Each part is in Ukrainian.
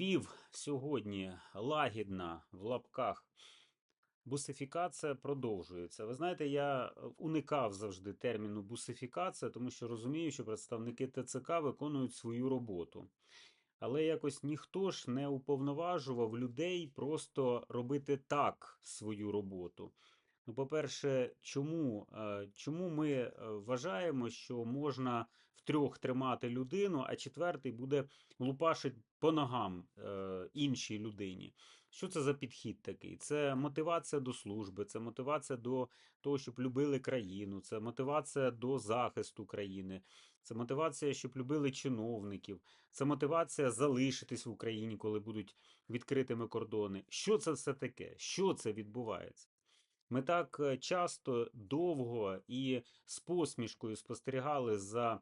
Львів сьогодні лагідна в лапках. Бусифікація продовжується. Ви знаєте, я е, уникав завжди терміну бусифікація, тому що розумію, що представники ТЦК виконують свою роботу. Але якось ніхто ж не уповноважував людей просто робити так свою роботу. Ну, по-перше, чому, е, чому ми е, вважаємо, що можна втрьох тримати людину, а четвертий буде лупашить по ногам е, іншій людині? Що це за підхід такий? Це мотивація до служби, це мотивація до того, щоб любили країну, це мотивація до захисту країни, це мотивація, щоб любили чиновників, це мотивація залишитись в Україні, коли будуть відкритими кордони. Що це все таке? Що це відбувається? Ми так е, часто довго і з посмішкою спостерігали за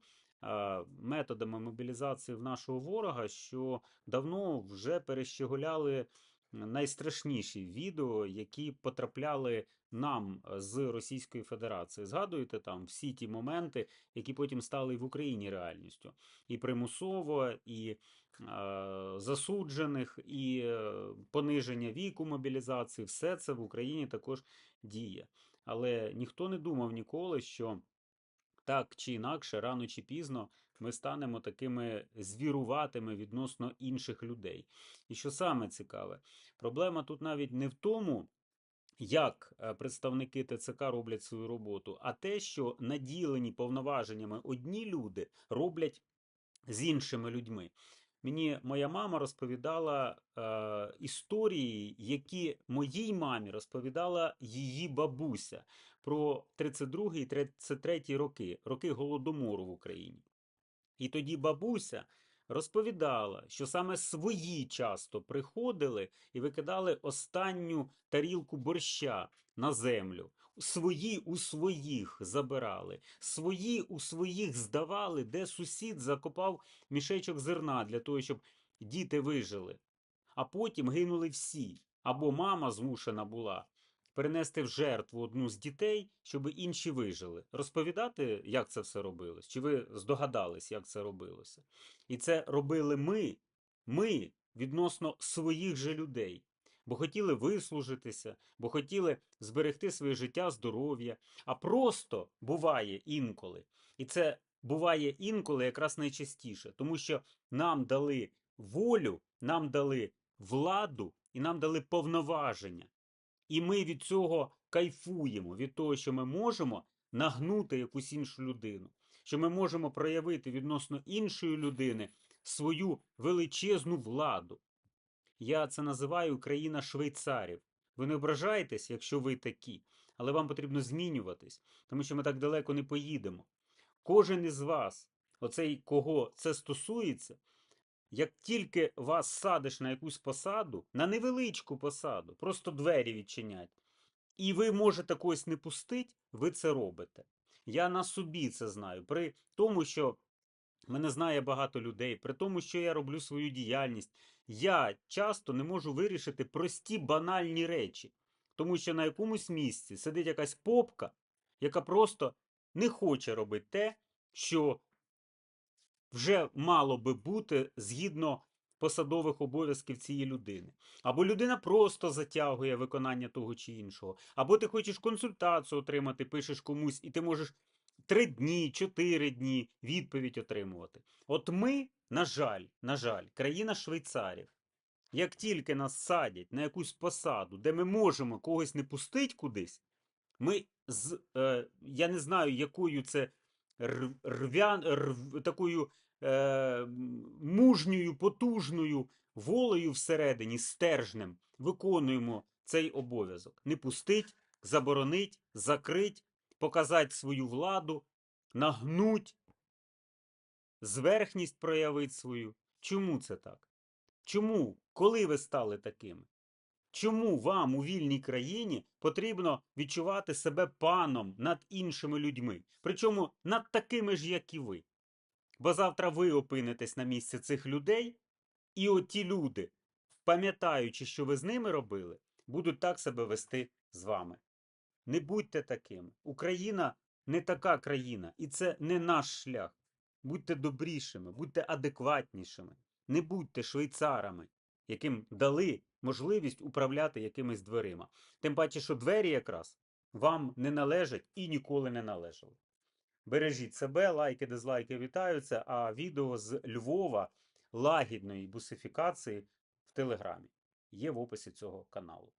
методами мобілізації в нашого ворога, що давно вже перещеголяли найстрашніші відео, які потрапляли нам е, з Російської Федерації. Згадуєте там всі ті моменти, які потім стали в Україні реальністю, і примусово, і е, засуджених, і е, пониження віку мобілізації, все це в Україні також діє. Але ніхто не думав ніколи, що так чи інакше, рано чи пізно, ми станемо такими звіруватими відносно інших людей. І що саме цікаве, проблема тут навіть не в тому, як е, представники ТЦК роблять свою роботу, а те, що наділені повноваженнями одні люди роблять з іншими людьми. Мені моя мама розповідала е, історії, які моїй мамі розповідала її бабуся про 32 і 33 роки, роки голодомору в Україні. І тоді бабуся розповідала, що саме свої часто приходили і викидали останню тарілку борща на землю. Свої у своїх забирали, свої у своїх здавали, де сусід закопав мішечок зерна для того, щоб діти вижили. А потім гинули всі. Або мама змушена була перенести в жертву одну з дітей, щоб інші вижили. Розповідати, як це все робилось? Чи ви здогадались, як це робилося? І це робили ми, ми відносно своїх же людей. Бо хотіли вислужитися, бо хотіли зберегти своє життя, здоров'я. А просто буває інколи. І це буває інколи якраз найчастіше, тому що нам дали волю, нам дали владу і нам дали повноваження. І ми від цього кайфуємо, від того, що ми можемо нагнути якусь іншу людину, що ми можемо проявити відносно іншої людини свою величезну владу. Я це називаю країна швейцарів. Ви не ображаєтесь, якщо ви такі, але вам потрібно змінюватись, тому що ми так далеко не поїдемо. Кожен із вас, оцей кого це стосується, як тільки вас садиш на якусь посаду, на невеличку посаду, просто двері відчинять, і ви можете когось не пустити, ви це робите. Я на собі це знаю. При тому, що мене знає багато людей, при тому, що я роблю свою діяльність, я часто не можу вирішити прості банальні речі. Тому що на якомусь місці сидить якась попка, яка просто не хоче робити те, що вже мало би бути згідно посадових обов'язків цієї людини. Або людина просто затягує виконання того чи іншого, або ти хочеш консультацію отримати, пишеш комусь, і ти можеш три дні, чотири дні відповідь отримувати. От ми, на жаль, на жаль, країна швейцарів. Як тільки нас садять на якусь посаду, де ми можемо когось не пустити кудись, ми з е, я не знаю, якою це рвян, рв, такою е, мужньою, потужною волею всередині, стержнем, виконуємо цей обов'язок. Не пустить, заборонить, закрить, показати свою владу, нагнуть, зверхність проявити свою. Чому це так? Чому? Коли ви стали такими? Чому вам у вільній країні потрібно відчувати себе паном над іншими людьми, причому над такими ж, як і ви? Бо завтра ви опинитесь на місці цих людей, і от ті люди, пам'ятаючи, що ви з ними робили, будуть так себе вести з вами. Не будьте такими. Україна не така країна, і це не наш шлях. Будьте добрішими, будьте адекватнішими, не будьте швейцарами. яким дали можливість управляти якимись дверима. Тим паче, що двері якраз вам не належать і ніколи не належали. Бережіть себе, лайки, дизлайки вітаються, а відео з Львова лагідної бусифікації в Телеграмі є в описі цього каналу.